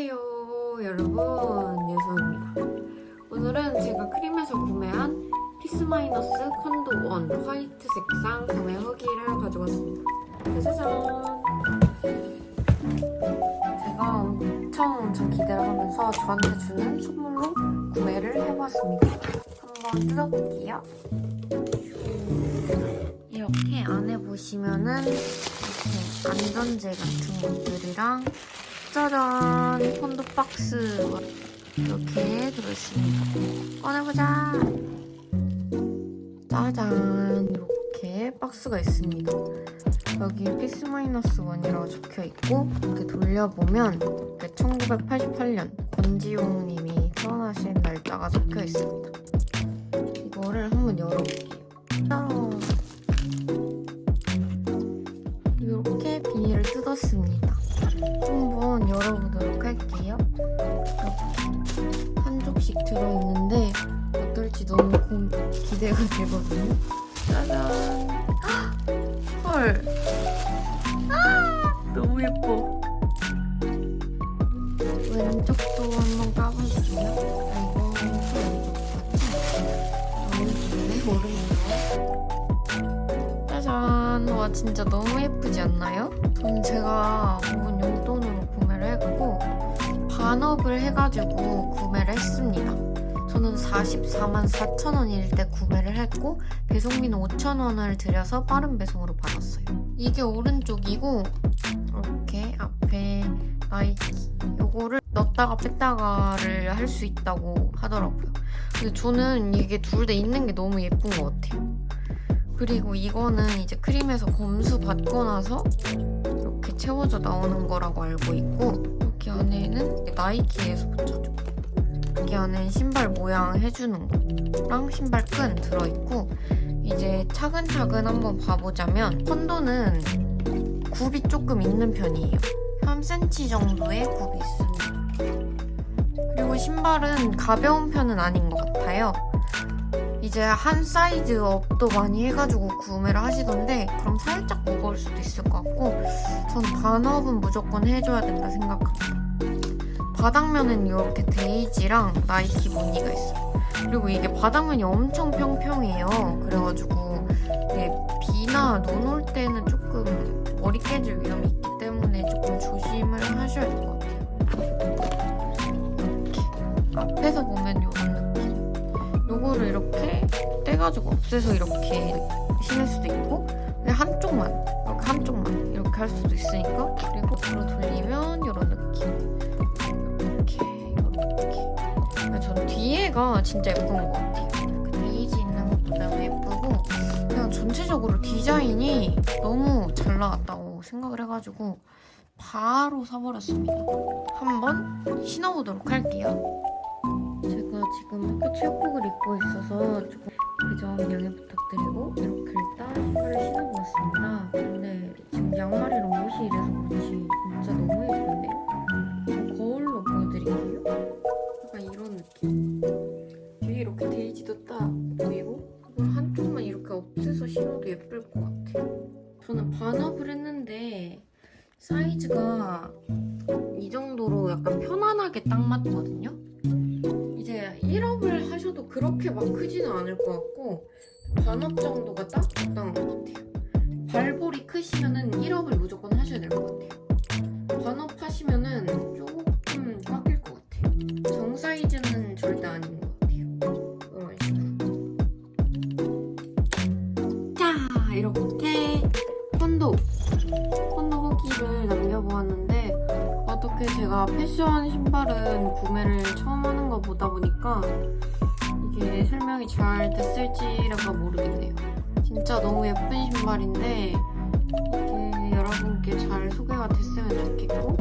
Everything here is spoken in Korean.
안녕하세요 여러분. 예서입니다. 오늘은 제가 크림에서 구매한 피스 마이너스 컨도 원 화이트 색상 구매 후기를 가져왔습니다. 짜자잔. 제가 엄청 엄청 기대를 하면서 저한테 주는 선물로 구매를 해봤습니다. 한번 뜯어볼게요. 이렇게 안에 보시면은 이렇게 안전제 같은 것들이랑 짜잔! 콘도 박스 이렇게 들어있습니다. 꺼내보자! 짜잔! 이렇게 박스가 있습니다. 여기 피스 마이너스 원이라고 적혀있고 이렇게 돌려보면 이렇게 1988년 권지용 님이 태어나신 날짜가 적혀있습니다. 이거를 한번 열어볼게요. 고- 기대가 되거든요. 짜잔! 헉! 헐! 아! 너무 예뻐. 왼쪽도 한번 까볼게요. 아이고, 왼쪽 같지? 오른쪽네, 오른쪽. 짜잔! 와, 진짜 너무 예쁘지 않나요? 저는 제가 모은 용돈으로 구매를 했고, 반업을 해가지고 구매를 했습니다. 저는 44만 4천 원일 때 구매를 했고, 배송비는 5천 원을 들여서 빠른 배송으로 받았어요. 이게 오른쪽이고, 이렇게 앞에 나이키. 요거를 넣었다가 뺐다가를 할 수 있다고 하더라고요. 근데 저는 이게 둘 다 있는 게 너무 예쁜 것 같아요. 그리고 이거는 이제 크림에서 검수 받고 나서 이렇게 채워져 나오는 거라고 알고 있고 여기 안에는 나이키에서 붙여줘. 안에는 신발 모양 해주는 거랑 신발 끈 들어있고 이제 차근차근 한번 봐보자면 콘도는 굽이 조금 있는 편이에요. 3cm 정도의 굽이 있습니다. 그리고 신발은 가벼운 편은 아닌 것 같아요. 이제 한 사이즈 업도 많이 해가지고 구매를 하시던데 그럼 살짝 무거울 수도 있을 것 같고 전 반업은 무조건 해줘야 된다 생각합니다. 바닥면은 이렇게 데이지랑 나이키 무늬가 있어요. 그리고 이게 바닥면이 엄청 평평해요. 그래가지고 비나 눈 올 때는 조금 머리 깨질 위험이 있기 때문에 조금 조심을 하셔야 될 것 같아요. 이렇게 앞에서 보면 이런 느낌. 요거를 이렇게 떼가지고 없애서 이렇게 신을 수도 있고 그냥 한쪽만 이렇게 한쪽만 이렇게 할 수도 있으니까 그리고 뒤로 돌리면 이런 뒤에가 진짜 예쁜 것 같아요. 그 베이지 있는 것도 너무 예쁘고 그냥 전체적으로 디자인이 너무 잘 나왔다고 생각을 해가지고 바로 사버렸습니다. 한번 신어보도록 할게요. 제가 지금 학교 체육복을 입고 있어서 조금 그점 양해 예쁠 것 같아요. 저는 반업을 했는데 사이즈가 이 정도로 약간 편안하게 딱 맞거든요. 이제 1업을 하셔도 그렇게 막 크지는 않을 것 같고 반업 정도가 딱 적당한 것 같아요. 발볼이 크시면은 1업을 무조건 하셔야 될 것 같아요. 이렇게 콘도 콘도 후기를 남겨보았는데 어떻게 제가 패션 신발은 구매를 처음 하는 거 보다 보니까 이게 설명이 잘 됐을지가 모르겠네요. 진짜 너무 예쁜 신발인데 이게 여러분께 잘 소개가 됐으면 좋겠고